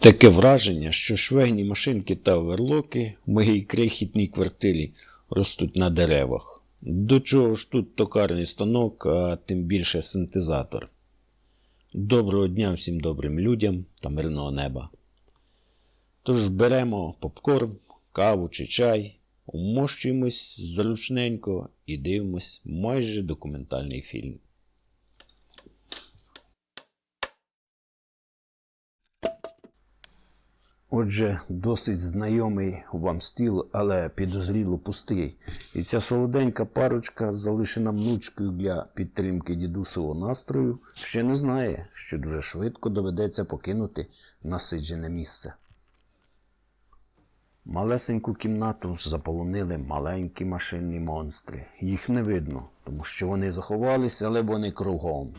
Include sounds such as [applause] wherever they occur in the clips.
Таке враження, що швейні машинки та оверлоки в моїй крихітній квартирі ростуть на деревах. До чого ж тут токарний станок, а тим більше синтезатор. Доброго дня всім добрим людям та мирного неба. Тож беремо попкорн, каву чи чай, умощуємось зручненько і дивимось майже документальний фільм. Отже, досить знайомий вам стіл, але підозріло пустий. І ця солоденька парочка, залишена внучкою для підтримки дідусового настрою, ще не знає, що дуже швидко доведеться покинути насиджене місце. Малесеньку кімнату заполонили маленькі машинні монстри. Їх не видно, тому що вони заховалися, але вони кругом.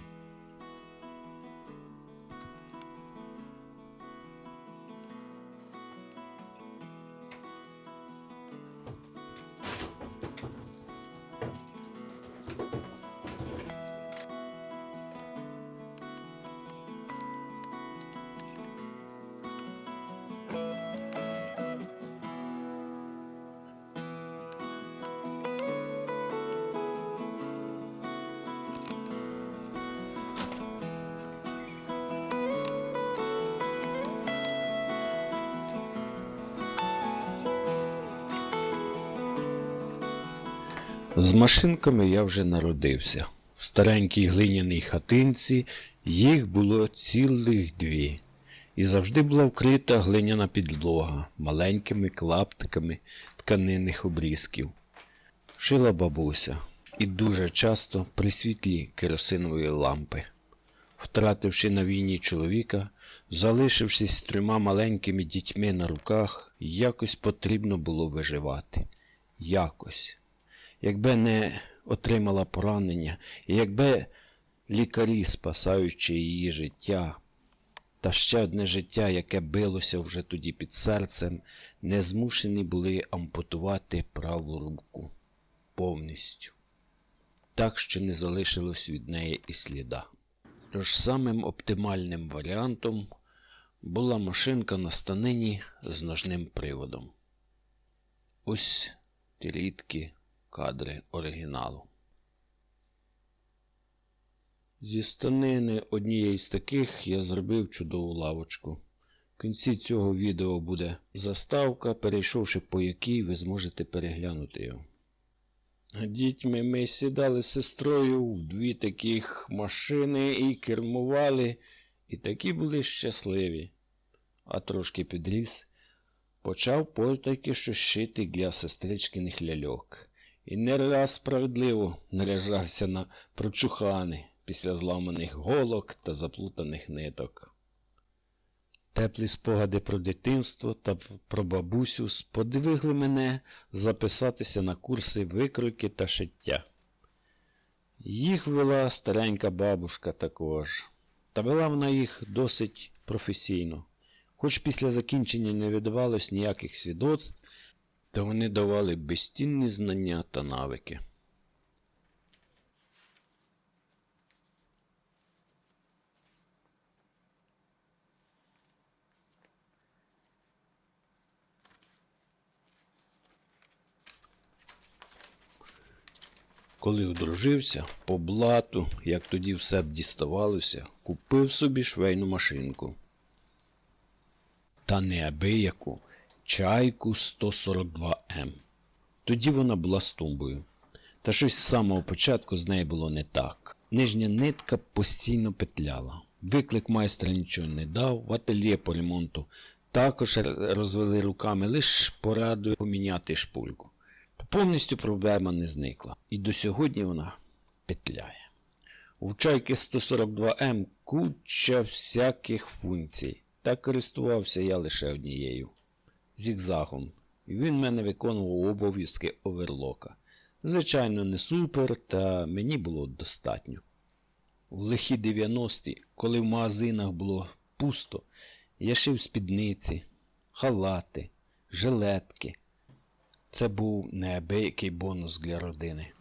З машинками я вже народився. В старенькій глиняній хатинці їх було цілих дві. І завжди була вкрита глиняна підлога маленькими клаптиками тканинних обрізків. Шила бабуся і дуже часто при світлі керосинової лампи. Втративши на війні чоловіка, залишившись з трьома маленькими дітьми на руках, якось потрібно було виживати. Якось якби не отримала поранення, і якби лікарі, спасаючи її життя, та ще одне життя, яке билося вже тоді під серцем, не змушені були ампутувати праву руку повністю, так що не залишилось від неї і сліда. Тож самим оптимальним варіантом була машинка на станині з ножним приводом. Ось ті рідкі кадри оригіналу. Зі станини однієї з таких я зробив чудову лавочку. В кінці цього відео буде заставка, перейшовши по якій ви зможете переглянути його. Дітьми ми сідали з сестрою в дві таких машини і кермували, і такі були щасливі. А трошки підріс, почав потайки щось шити для сестричкиних ляльок і не раз справедливо наряжався на прочухани після зламаних голок та заплутаних ниток. Теплі спогади про дитинство та про бабусю сподвигли мене записатися на курси викройки та шиття. Їх вела старенька бабушка також, та вела вона їх досить професійно, хоч після закінчення не видавалось ніяких свідоцтв, та вони давали безцінні знання та навики. Коли одружився, по блату, як тоді все діставалося, купив собі швейну машинку. Та неабияку чайку 142М. Тоді вона була з тумбою. Та щось з самого початку з нею було не так. Нижня нитка постійно петляла. Виклик майстра нічого не дав, в ательє по ремонту також розвели руками, лише порадою поміняти шпульку. Повністю проблема не зникла. І до сьогодні вона петляє. У чайки 142М куча всяких функцій. Та користувався я лише однією зігзагом, і він мене виконував обов'язки оверлока. Звичайно, не супер, та мені було достатньо. В лихі 90-ті, коли в магазинах було пусто, я шив спідниці, халати, жилетки. Це був неабиякий бонус для родини.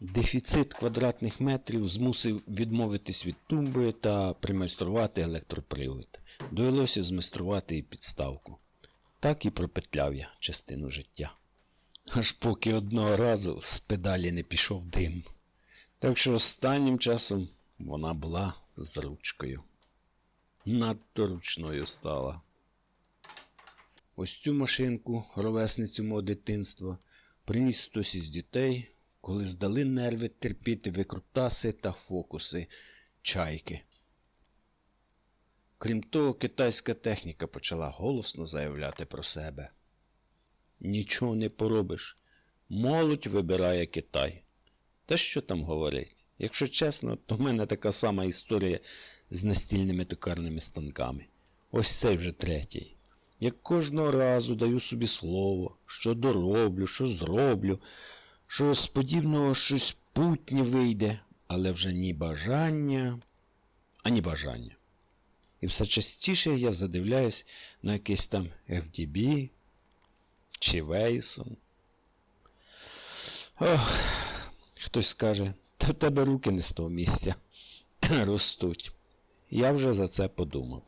Дефіцит квадратних метрів змусив відмовитись від тумби та примайструвати електропривод. Довелося змайструвати і підставку. Так і пропетляв я частину життя. Аж поки одного разу з педалі не пішов дим. Так що останнім часом вона була з ручкою. Надто ручною стала. Ось цю машинку, ровесницю мого дитинства, приніс хтось із дітей, коли здали нерви терпіти викрутаси та фокуси чайки. Крім того, китайська техніка почала голосно заявляти про себе. Нічого не поробиш. Молодь вибирає Китай. Та що там говорить? Якщо чесно, то в мене така сама історія з настільними токарними станками. Ось цей вже третій. Я кожного разу даю собі слово, що дороблю, що зроблю, що з подібного щось путнє вийде, але вже ні бажання, ані бажання. І все частіше я задивляюсь на якийсь там FDB чи Вейсон. Ох, хтось скаже, та в тебе руки не з того місця [clears throat] ростуть. Я вже за це подумав.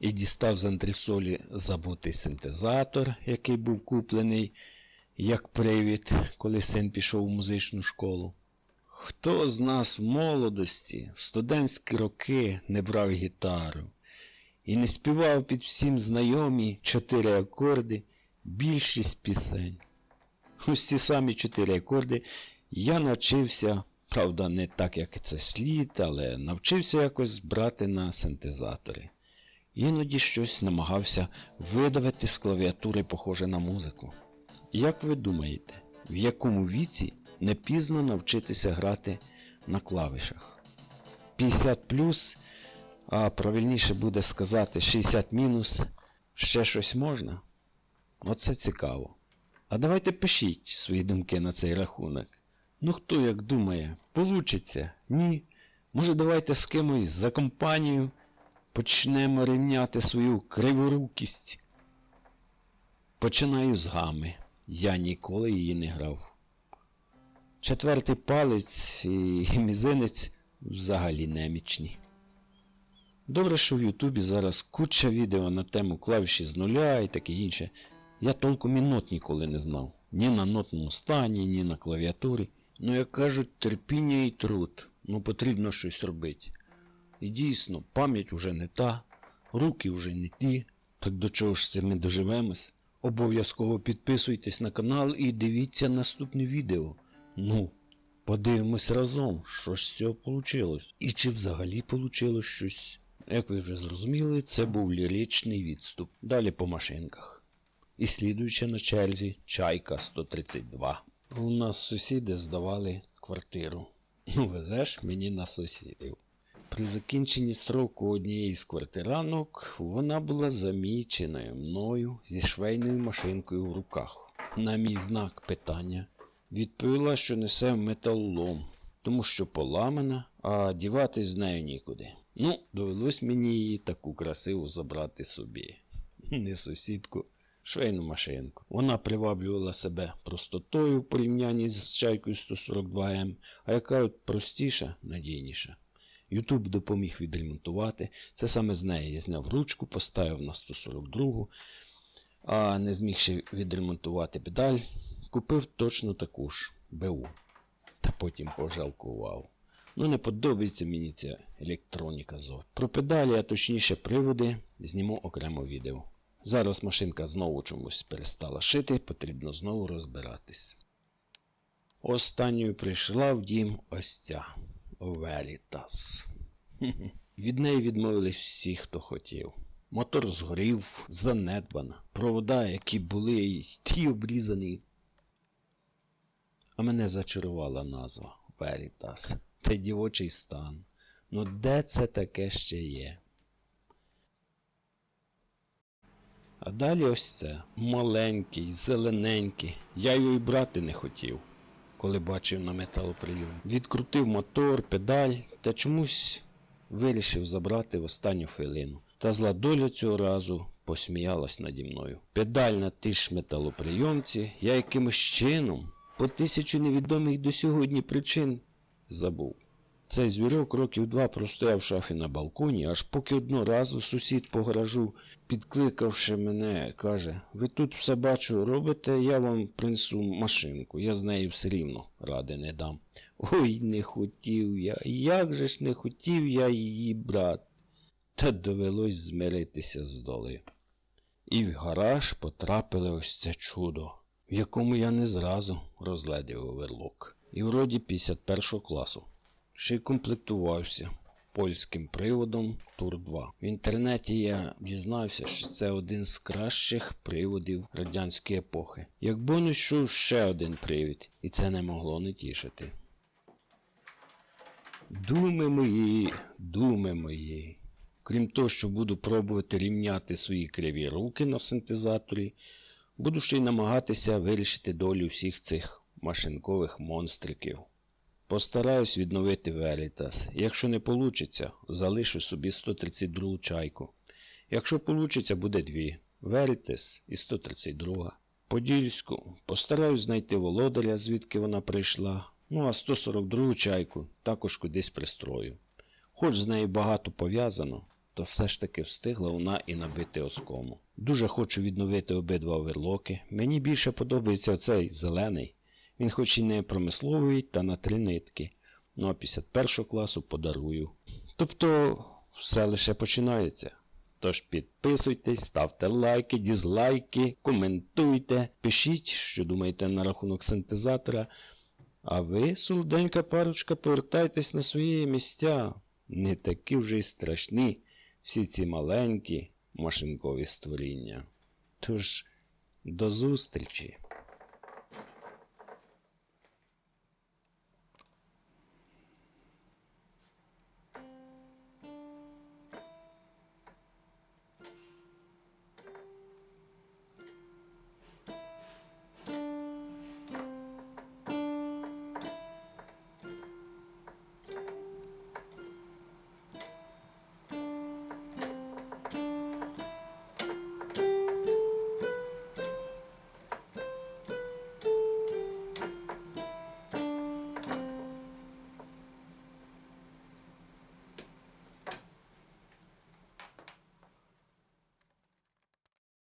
І дістав з антресолі забутий синтезатор, який був куплений як привід, коли син пішов у музичну школу. Хто з нас в молодості, в студентські роки не брав гітару і не співав під всім знайомі чотири акорди, більшість пісень. Ось ці самі чотири акорди я навчився, правда, не так, як це слід, але навчився якось брати на синтезатори. Іноді щось намагався видавити з клавіатури, похоже на музику. Як ви думаєте, в якому віці не пізно навчитися грати на клавішах? 50 плюс, а правильніше буде сказати 60 мінус, ще щось можна? Оце цікаво. А давайте пишіть свої думки на цей рахунок. Ну хто як думає, получиться? Ні. Може давайте з кимось за компанію почнемо рівняти свою криворукість. Починаю з гами. Я ніколи її не грав. Четвертий палець і [laughs] мізинець взагалі немічні. Добре, що в Ютубі зараз куча відео на тему клавіші з нуля і таке інше. Я толком і нот ніколи не знав. Ні на нотному стані, ні на клавіатурі. Ну, як кажуть, терпіння і труд. Ну потрібно щось робити. І дійсно, пам'ять уже не та, руки вже не ті. Так до чого ж це ми доживемось? Обов'язково підписуйтесь на канал і дивіться наступне відео. Ну, подивимось разом, що ж з цього вийшло. І чи взагалі вийшло щось. Як ви вже зрозуміли, це був ліричний відступ. Далі по машинках. І слідуюча на черзі Чайка 132. У нас сусіди здавали квартиру. Ну, везеш мені на сусідів. При закінченні строку однієї з квартиранок вона була заміченою мною зі швейною машинкою в руках. На мій знак питання відповіла, що несе металолом, тому що поламана, а діватись з нею нікуди. Ну, довелось мені її таку красиву забрати собі. Не сусідку, швейну машинку. Вона приваблювала себе простотою в порівнянні з чайкою 142М, а яка от простіша, надійніша. Ютуб допоміг відремонтувати. Це саме з неї я зняв ручку, поставив на 142, а не зміг ще відремонтувати педаль, купив точно таку ж БУ. Та потім пожалкував. Ну, не подобається мені ця електроніка зо. Про педалі, а точніше приводи, зніму окремо відео. Зараз машинка знову чомусь перестала шити, потрібно знову розбиратись. Останньою прийшла в дім ось ця. Велітас. Від неї відмовились всі, хто хотів. Мотор згорів, занедбана. Провода, які були, й ті обрізані. А мене зачарувала назва Верітас. Та й дівочий стан. Ну де це таке ще є? А далі ось це. Маленький, зелененький. Я його й брати не хотів коли бачив на металоприйом. Відкрутив мотор, педаль та чомусь вирішив забрати в останню хвилину. Та зла доля цього разу посміялась наді мною. Педаль на тій ж металоприйомці я якимось чином по тисячу невідомих до сьогодні причин забув. Цей звірок років два простояв шафі на балконі, аж поки одного разу сусід по гаражу, підкликавши мене, каже: Ви тут все бачу робите, я вам принесу машинку, я з нею все рівно ради не дам. Ой, не хотів я, як же ж не хотів я її брати. Та довелось змиритися з долею. І в гараж потрапили ось це чудо, в якому я не зразу розглядів оверлок. І вроді 51 класу. Ще й комплектувався польським приводом Тур-2. В інтернеті я дізнався, що це один з кращих приводів радянської епохи. Як бонус, що ще один привід, і це не могло не тішити. Думи мої, думи мої. Крім того, що буду пробувати рівняти свої криві руки на синтезаторі, буду ще й намагатися вирішити долю всіх цих машинкових монстриків. Постараюсь відновити Veritas. Якщо не получиться, залишу собі 132 чайку. Якщо получиться, буде дві. Veritas і 132. Подільську. Постараюсь знайти володаря, звідки вона прийшла. Ну а 142 чайку також кудись пристрою. Хоч з нею багато пов'язано, то все ж таки встигла вона і набити оскому. Дуже хочу відновити обидва оверлоки. Мені більше подобається оцей зелений. Він хоч і не промисловий, та на три нитки. Ну а 51 класу подарую. Тобто, все лише починається. Тож підписуйтесь, ставте лайки, дізлайки, коментуйте, пишіть, що думаєте на рахунок синтезатора. А ви, солоденька парочка, повертайтесь на свої місця. Не такі вже й страшні всі ці маленькі машинкові створіння. Тож, до зустрічі!